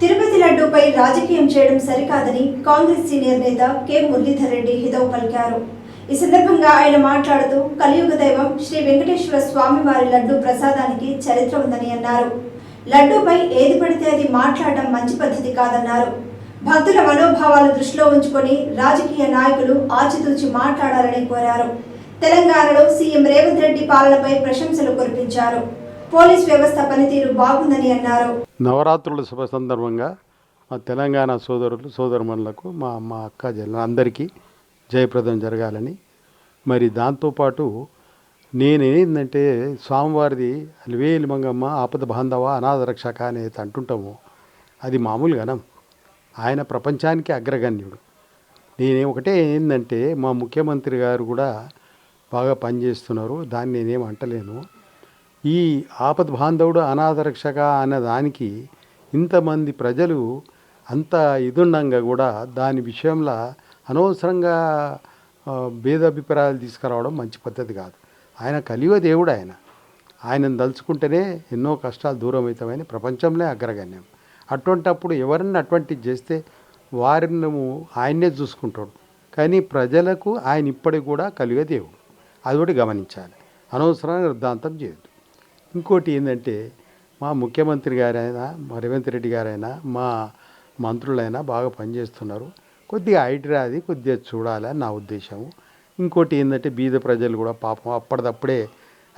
తిరుపతి లడ్డూపై రాజకీయం చేయడం సరికాదని కాంగ్రెస్ సీనియర్ నేత కె మురళీధర్ రెడ్డి హితవు పలికారు. ఈ సందర్భంగా ఆయన మాట్లాడుతూ కలియుగ దైవం శ్రీ వెంకటేశ్వర స్వామి వారి లడ్డూ ప్రసాదానికి చరిత్ర ఉందని అన్నారు. లడ్డూపై ఏది పడితే అది మాట్లాడడం మంచి పద్ధతి కాదన్నారు. భక్తుల మనోభావాలు దృష్టిలో ఉంచుకొని రాజకీయ నాయకులు ఆచితూచి మాట్లాడాలని కోరారు. తెలంగాణలో సీఎం రేవంత్ రెడ్డి పాలనపై ప్రశంసలు కురిపించారు. పోలీస్ వ్యవస్థ పనితీరు బాగుందని అన్నారు. నవరాత్రుల శుభ సందర్భంగా మా తెలంగాణ సోదరులు సోదరుమణులకు మా మా అక్క జల్ల అందరికీ జయప్రదం జరగాలని. మరి దాంతోపాటు నేనేందంటే స్వామివారిది అలివేలి మంగమ్మ ఆపద బాంధవ అనాథ రక్షక అనేది అంటుంటాము. అది మామూలుగానా ఆయన ప్రపంచానికి అగ్రగణ్యుడు. నేనే ఒకటే ఏంటంటే మా ముఖ్యమంత్రి గారు కూడా బాగా పనిచేస్తున్నారు. దాన్ని నేనేం అంటలేను. ఈ ఆపద్ బాంధవుడు అనాథ రక్షక అన్న దానికి ఇంతమంది ప్రజలు అంత ఇదుండంగా కూడా దాని విషయంలో అనవసరంగా భేదాభిప్రాయాలు తీసుకురావడం మంచి పద్ధతి కాదు. ఆయన కలియుగ దేవుడు ఆయన. ఆయనను తలుచుకుంటేనే ఎన్నో కష్టాలు దూరం అవుతామని ప్రపంచంలో అగ్రగణ్యం. అటువంటప్పుడు ఎవరిని అటువంటిది చేస్తే వారిని ఆయన్నే చూసుకుంటాడు. కానీ ప్రజలకు ఆయన ఇప్పటికి కూడా కలియుగ దేవుడు. అది కూడా గమనించాలి. అనవసరంగా వృద్ధాంతం చేయదు ఇంకోటి ఏంటంటే మా ముఖ్యమంత్రి గారైనా రేవంత్ రెడ్డి గారైనా మా మంత్రులైనా బాగా పనిచేస్తున్నారు. కొద్దిగా ఐటీ రాది కొద్దిగా చూడాలి అని నా ఉద్దేశము. ఇంకోటి ఏంటంటే బీద ప్రజలు కూడా పాపం అప్పటిదప్పుడే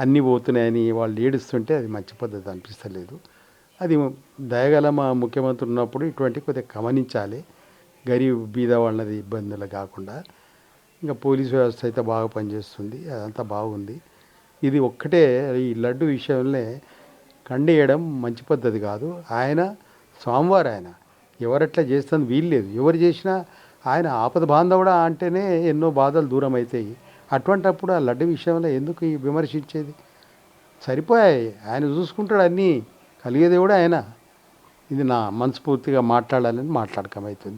అన్నీ పోతున్నాయని వాళ్ళు ఏడుస్తుంటే అది మంచి పద్ధతి అనిపిస్తలేదు. అది దయగల మా ముఖ్యమంత్రి ఉన్నప్పుడు ఇటువంటి కొద్దిగా గమనించాలి. గరీబ్ బీద వాళ్ళది ఇబ్బందులు కాకుండా. ఇంకా పోలీస్ వ్యవస్థ అయితే బాగా పనిచేస్తుంది అదంతా బాగుంది. ఇది ఒక్కటే ఈ లడ్డు విషయంలో కండేయడం మంచి పద్ధతి కాదు. ఆయన స్వామివారు ఆయన. ఎవరట్లా చేస్తుంది వీల్లేదు ఎవరు చేసినా ఆయన ఆపద బాంధవుడా అంటేనే ఎన్నో బాధలు దూరం అవుతాయి అటువంటప్పుడు ఆ లడ్డు విషయంలో ఎందుకు ఈ విమర్శించేది? సరిపోయాయి. ఆయన చూసుకుంటాడు అన్నీ. కలిగేది కూడా ఆయన. ఇది నా మనస్ఫూర్తిగా మాట్లాడాలని మాట్లాడకమవుతుంది